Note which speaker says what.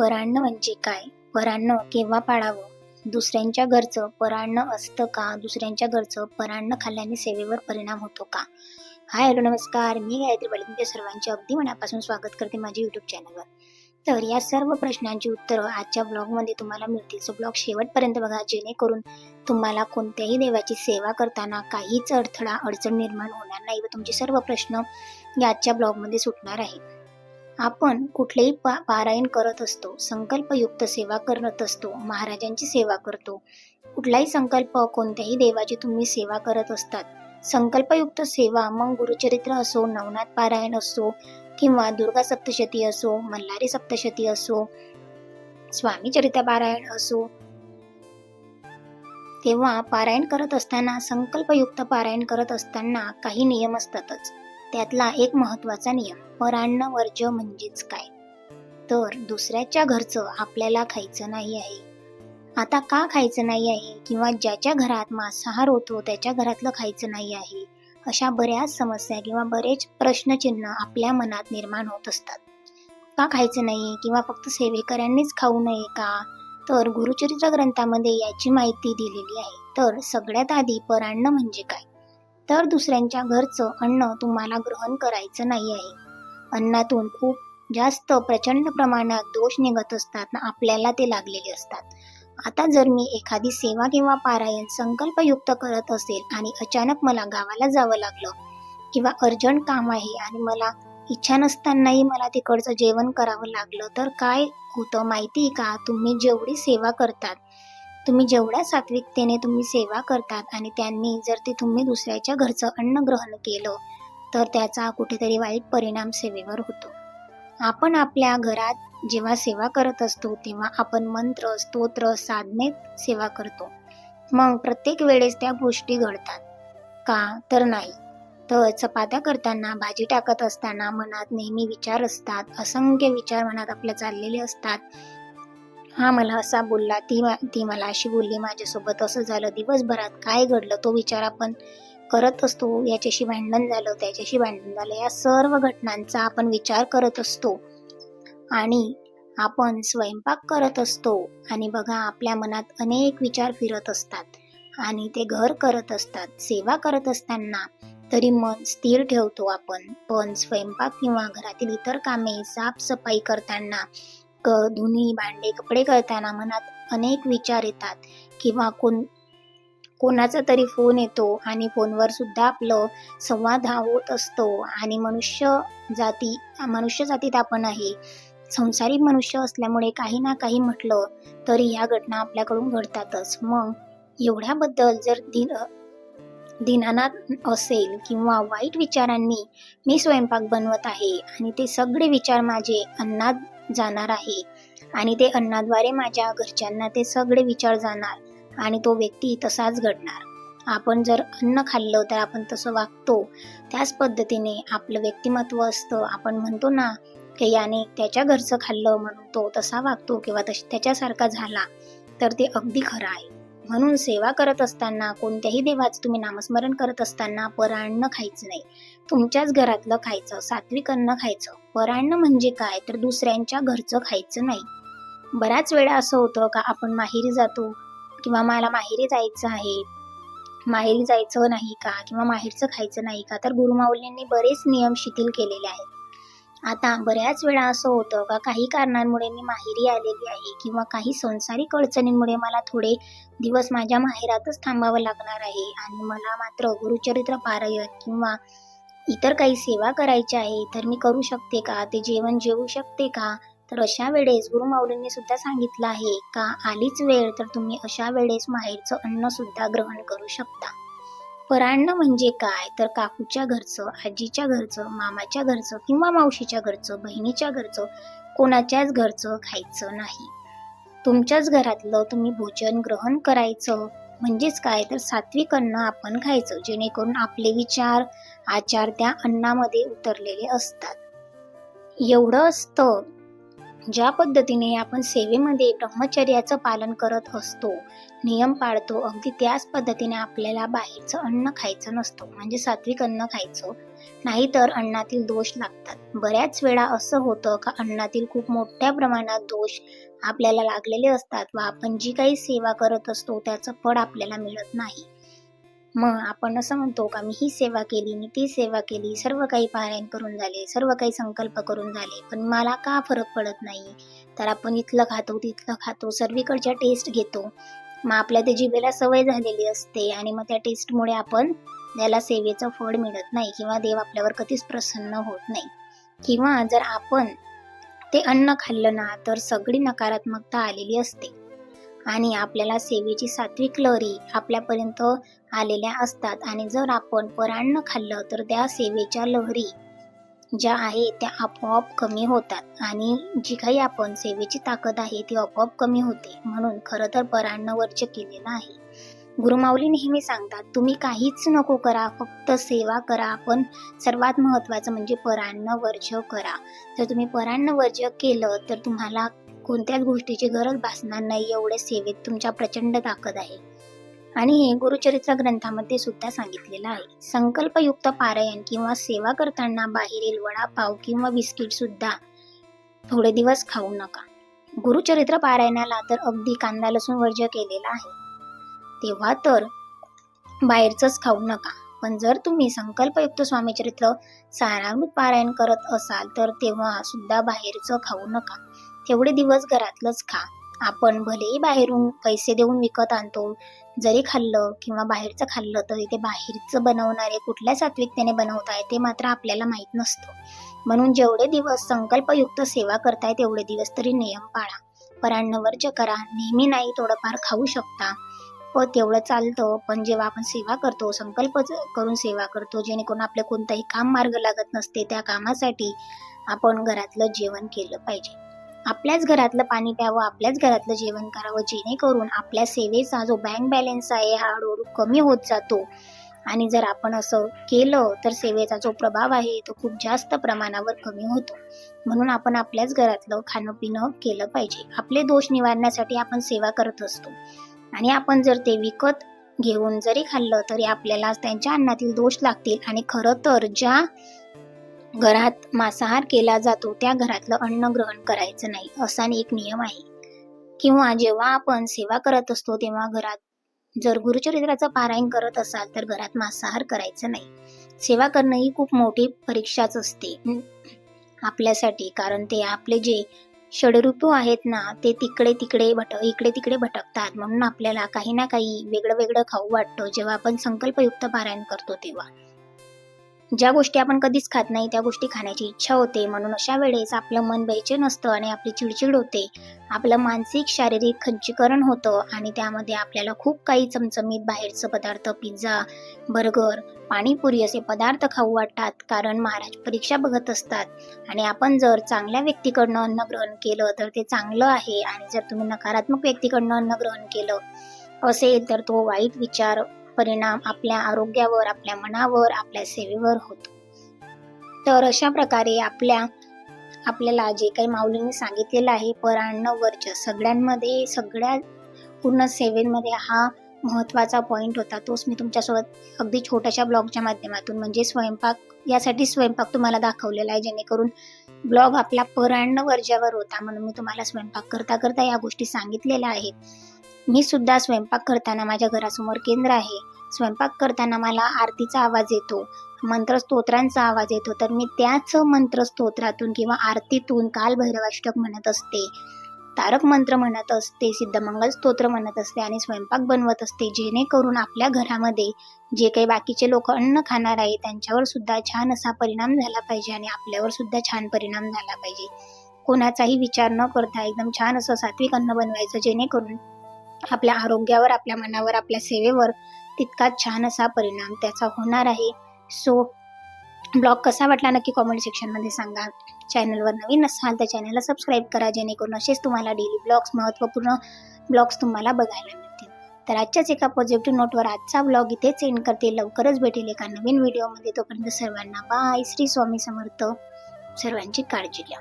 Speaker 1: परान्न म्हणजे काय? परान्न केव्हा पाळावं? दुसऱ्यांच्या घरचं परान्न असतं का? दुसऱ्यांच्या घरचं परान्न खाल्ल्याने सेवेवर परिणाम होतो का? हाय हॅलो नमस्कार. मी गायत्री बळी तुमच्या सर्वांचे अगदी मनापासून स्वागत करते माझ्या युट्यूब चॅनलवर तर या सर्व प्रश्नांची उत्तरं आजच्या ब्लॉगमध्ये तुम्हाला मिळतील. सो ब्लॉग शेवटपर्यंत बघा. जेणेकरून तुम्हाला कोणत्याही देवाची सेवा करताना काहीच अडथळा अडचण निर्माण होणार नाही व तुमचे सर्व प्रश्न या आजच्या ब्लॉगमध्ये सुटणार आहेत. आपण कुठलेही पा पारायण करत असतो संकल्पयुक्त सेवा करत असतो महाराजांची सेवा करतो. कुठलाही संकल्प कोणत्याही देवाची तुम्ही सेवा करत असतात. संकल्पयुक्त सेवा मग गुरुचरित्र असो नवनाथ पारायण असो किंवा दुर्गा सप्तशती असो मल्हारी सप्तशती असो स्वामी चरित्र पारायण असो. तेव्हा पारायण करत असताना संकल्पयुक्त पारायण करत असताना काही नियम असतातच. त्यातला एक महत्त्वाचा नियम परान्न वर्ज म्हणजेच काय? तर दुसऱ्याच्या घरचं आपल्याला खायचं नाही आहे. आता का खायचं नाही आहे? किंवा ज्याच्या घरात मांसाहार होतो त्याच्या घरातलं खायचं नाही आहे? अशा बऱ्याच समस्या किंवा बरेच प्रश्नचिन्ह आपल्या मनात निर्माण होत असतात. का खायचं नाही? किंवा फक्त सेवेकऱ्यांनीच खाऊ नये का? तर गुरुचरित्र ग्रंथामध्ये याची माहिती दिलेली आहे. तर सगळ्यात आधी परान्न म्हणजे काय? तर दुसऱ्यांच्या घरचं अन्न तुम्हाला ग्रहण करायचं नाही आहे. अन्नातून खूप जास्त प्रचंड प्रमाणात दोष निघत असतात ना आपल्याला ते लागलेले असतात. आता जर मी एखादी सेवा किंवा पारायण संकल्पयुक्त करत असेल आणि अचानक मला गावाला जावं लागलं किंवा अर्जंट काम आहे आणि मला इच्छा नसतानाही मला तिकडचं जेवण करावं लागलं तर काय होतं माहिती का? तुम्ही जेवढी सेवा करतात तुम्ही जेवढ्या सात्विकतेने तुम्ही सेवा करतात आणि त्यांनी जर ते तुम्ही दुसऱ्याच्या घरचं अन्न ग्रहण केलं तर त्याचा कुठेतरी वाईट परिणाम सेवेवर होतो. आपण आपल्या घरात जेव्हा सेवा करत असतो तेव्हा आपण मंत्र स्तोत्र साधनेत सेवा करतो. मग प्रत्येक वेळेस त्या गोष्टी घडतात. का? तर नाही. तर चपात्या करताना भाजी टाकत असताना मनात नेहमी विचार असतात असंख्य विचार मनात आपल्या चाललेले असतात. हा मला असा बोलला ती ती मला अशी बोलली माझ्यासोबत असं झालं दिवसभरात काय घडलं तो विचार आपण करत असतो याच्याशी भांडण झालं त्याच्याशी भांडण झालं या सर्व घटनांचा आपण विचार करत असतो आणि आपण स्वयंपाक करत असतो आणि बघा आपल्या मनात अनेक विचार फिरत असतात आणि ते घर करत असतात सेवा करत असताना तरी मन स्थिर ठेवतो आपण. पण स्वयंपाक किंवा घरातील इतर कामे साफसफाई करताना क धुनी भांडे कपडे करताना मनात अनेक विचार येतात किंवा कोण कोणाचा तरी फोन येतो आणि फोनवर सुद्धा आपलं संवाद हा होत असतो. आणि मनुष्य जाती मनुष्य जातीत आपण आहे. संसारी मनुष्य असल्यामुळे काही ना काही म्हटलं तरी ह्या घटना आपल्याकडून घडतातच. मग एवढ्याबद्दल जर दिन दिनानात असेल किंवा वाईट विचारांनी मी स्वयंपाक बनवत आहे आणि ते सगळे विचार माझे अन्नात जाणार आहे. आणि ते अन्नाद्वारे माझ्या घरच्यांना ते सगळे विचार जाणार आणि तो व्यक्ती तसाच घडणार. आपण जर अन्न खाल्लं तर आपण तसं वागतो. त्याच पद्धतीने आपलं व्यक्तिमत्व असतं. आपण म्हणतो ना की याने त्याच्या घरचं खाल्लं म्हणून तो तसा वागतो किंवा तश त्याच्यासारखा झाला तर ते अगदी खरं आहे. म्हणून सेवा करत असताना कोणत्याही देवाचं तुम्ही नामस्मरण करत असताना परान्न खायचं नाही. तुमच्याच घरातलं खायचं सात्विक अन्न खायचं. परान्न म्हणजे काय? तर दुसऱ्यांच्या घरचं खायचं नाही. बऱ्याच वेळा असं होतं का आपण माहेरी जातो किंवा मला माहेरी जायचं आहे माहेरी जायचं नाही का किंवा माहेरचं खायचं नाही का तर गुरुमाऊलींनी बरेच नियम शिथिल केलेले आहेत. आता बऱ्याच वेळा असं होतं का काही कारणांमुळे मी माहेरी आलेली आहे किंवा काही संसारिक अडचणींमुळे मला थोडे दिवस माझ्या माहेरातच थांबावं लागणार आहे. आणि मला मात्र गुरुचरित्र पारायण किंवा इतर काही सेवा करायची आहे तर मी करू शकते का? ते जेवण जेवू शकते का? तर अशा वेळेस गुरुमाऊलींनी सुद्धा सांगितलं आहे का आलीच वेळ तर तुम्ही अशा वेळेस माहेरचं अन्न सुद्धा ग्रहण करू शकता. परान्न म्हणजे काय? तर काकूच्या घरचं आजीच्या घरचं मामाच्या घरचं किंवा मावशीच्या घरचं बहिणीच्या घरचं कोणाच्याच घरचं खायचं नाही. तुमच्याच घरातलं तुम्ही भोजन ग्रहण करायचं. म्हणजेच काय? तर सात्विक अन्न आपण खायचं जेणेकरून आपले विचार आचार त्या अन्नामध्ये उतरलेले असतात. एवढं असतं ज्या पद्धतीने आपण सेवेमध्ये ब्रह्मचर्याचं पालन करत असतो नियम पाळतो अगदी त्याच पद्धतीने आपल्याला बाहेरचं अन्न खायचं नसतं म्हणजे सात्विक अन्न खायचं. नाहीतर अन्नातील दोष लागतात. बऱ्याच वेळा असं होतं का अन्नातील खूप मोठ्या प्रमाणात दोष आपल्याला लागलेले असतात व आपण जी काही सेवा करत असतो त्याचं फळ आपल्याला मिळत नाही. मग आपण असं म्हणतो का मी ही सेवा केली मी ती सेवा केली सर्व काही पारायण करून झाले सर्व काही संकल्प करून झाले पण मला का फरक पडत नाही? तर आपण इथलं खातो तिथलं खातो सर्वीकडच्या टेस्ट घेतो. मग आपल्या त्या जिभेला सवय झालेली असते आणि मग त्या टेस्टमुळे आपण त्याला सेवेचं फळ मिळत नाही किंवा देव आपल्यावर कधीच प्रसन्न होत नाही. किंवा जर आपण ते अन्न खाल्लं ना तर सगळी नकारात्मकता आलेली असते. आणि आपल्याला सेवेची सात्विक लहरी आपल्यापर्यंत आलेल्या असतात. आणि जर आपण परान्न खाल्लं तर त्या सेवेच्या लहरी ज्या आहे त्या आपोआप कमी होतात. आणि जी काही आपण सेवेची ताकद आहे ती आपोआप कमी होते. म्हणून खरं तर परान्न वर्ज केलेलं आहे. गुरुमाऊली नेहमी सांगतात तुम्ही काहीच नको करा फक्त सेवा करा पण सर्वात महत्त्वाचं म्हणजे परान्न वर्ज करा. जर तुम्ही परान्न वर्ज्य केलं तर तुम्हाला कोणत्याच गोष्टीची गरज भासणार नाही एवढे सेवेत तुमच्या प्रचंड ताकद आहे. आणि हे गुरुचरित्र ग्रंथामध्ये सुद्धा सांगितलेलं आहे. संकल्पयुक्त पारायण किंवा सेवा करताना बाहेरील वडापाव किंवा बिस्किट सुद्धा थोडे दिवस खाऊ नका. गुरुचरित्र पारायणाला तर अगदी कांदा लसूण वर्ज्य केलेला आहे. तेव्हा तर बाहेरचंच खाऊ नका. पण जर तुम्ही संकल्पयुक्त स्वामीचरित्र सारामृत पारायण करत असाल तर तेव्हा सुद्धा बाहेरचं खाऊ नका. तेवढे दिवस घरातलंच खा. आपण भलेही बाहेरून पैसे देऊन विकत आणतो जरी खाल्लं किंवा बाहेरचं खाल्लं तरी ते बाहेरचं बनवणारे कुठल्या सात्विकतेने बनवत आहे ते मात्र आपल्याला माहीत नसतं. म्हणून जेवढे दिवस संकल्पयुक्त सेवा करताय तेवढे दिवस तरी नियम पाळा. पराण्णवर्ज करा नेहमी नाही थोडंफार खाऊ शकता. व तेवढं चालतं पण जेव्हा आपण सेवा करतो संकल्प करून सेवा करतो जेणेकरून आपलं कोणतंही काम मार्ग लागत नसते त्या कामासाठी आपण घरातलं जेवण केलं पाहिजे. आपल्याच घरातलं पाणी प्यावं आपल्याच घरातलं जेवण करावं जेणेकरून आपल्या सेवेचा जो बँक बॅलन्स आहे हा हळूहळू कमी होत जातो. आणि जर आपण असं केलं तर सेवेचा जो प्रभाव आहे तो खूप जास्त प्रमाणावर कमी होतो. म्हणून आपण आपल्याच घरातलं खाणं पिणं केलं पाहिजे. आपले दोष निवारण्यासाठी आपण सेवा करत असतो. आणि आपण जर ते विकत घेऊन जरी खाल्लं तरी आपल्याला त्यांच्या अन्नातील दोष लागतील. आणि खरं तर ज्या घरात मांसाहार केला जातो त्या घरातलं अन्न ग्रहण करायचं नाही असा एक नियम आहे. किंवा जेव्हा आपण सेवा करत असतो तेव्हा घरात जर गुरुचरित्राचं पारायण करत असाल तर घरात मांसाहार करायचं नाही. सेवा करणं ही खूप मोठी परीक्षाच असते. आपल्यासाठी कारण ते आपले जे षडऋतू आहेत ना ते तिकडे तिकडे भट इकडे तिकडे भटकतात. म्हणून आपल्याला काही ना काही वेगळं वेगळं खाऊ वाटतं जेव्हा आपण संकल्पयुक्त पारायण करतो तेव्हा. ज्या गोष्टी आपण कधीच खात नाही त्या गोष्टी खाण्याची इच्छा होते. म्हणून अशा वेळेस आपलं मन बेचैन असतं आणि आपली चिडचिड होते. आपलं मानसिक शारीरिक खंचीकरण होतं आणि त्यामध्ये आपल्याला खूप काही चमचमीत बाहेरचं पदार्थ पिझ्झा बर्गर पाणीपुरी असे पदार्थ खाऊ वाटतात. कारण महाराज परीक्षा बघत असतात. आणि आपण जर चांगल्या व्यक्तीकडनं अन्न ग्रहण केलं तर ते चांगलं आहे. आणि जर तुम्ही नकारात्मक व्यक्तीकडनं अन्न ग्रहण केलं असेल तर तो वाईट विचार परिणाम आपल्या आरोग्यावर आपल्या मनावर आपल्या सेवेवर होतो. तर अशा प्रकारे आपल्या आपल्याला जे काही माऊलींनी सांगितलेलं आहे परान्न वर्ज सगळ्यांमध्ये सगळ्या पूर्ण सेवेमध्ये हा महत्त्वाचा पॉईंट होता. तोच मी तुमच्यासोबत अगदी छोट्याशा ब्लॉगच्या माध्यमातून म्हणजे स्वयंपाक यासाठी स्वयंपाक तुम्हाला दाखवलेला आहे जेणेकरून ब्लॉग आपला परान्न वर्जावर होता म्हणून मी तुम्हाला स्वयंपाक करता करता या गोष्टी सांगितलेल्या आहेत. मी सुद्धा स्वयंपाक करताना माझ्या घरासमोर केंद्र आहे. स्वयंपाक करताना मला आरतीचा आवाज येतो. मंत्रस्तोत्रांचा आवाज येतो. तर मी त्याच मंत्रस्तोत्रातून किंवा आरतीतून कालभैरवाष्टक म्हणत असते. तारक मंत्र म्हणत असते सिद्धमंगल स्तोत्र म्हणत असते आणि स्वयंपाक बनवत असते. जेणेकरून आपल्या घरामध्ये जे काही बाकीचे लोक अन्न खाणार आहे त्यांच्यावर सुद्धा छान असा परिणाम झाला पाहिजे आणि आपल्यावर सुद्धा छान परिणाम झाला पाहिजे. कोणाचाही विचार न करता एकदम छान असं सात्विक अन्न बनवायचं जेणेकरून आपल्या आरोग्यावर आपल्या मनावर आपल्या सेवेवर तितकाच छान असा परिणाम त्याचा होणार आहे. सो ब्लॉग कसा वाटला नक्की कॉमेंट सेक्शनमध्ये सांगा. चॅनलवर नवीन असाल तर चॅनलला सबस्क्राईब करा जेणेकरून असेच तुम्हाला डेली ब्लॉग्स महत्त्वपूर्ण ब्लॉग्स तुम्हाला बघायला मिळतील. तर आजच्याच एका पॉझिटिव्ह नोटवर आजचा ब्लॉग इथेच एंड करते. लवकरच भेटेल एका नवीन व्हिडिओमध्ये तोपर्यंत सर्वांना बाय श्री स्वामी समर्थ. सर्वांची काळजी घ्या.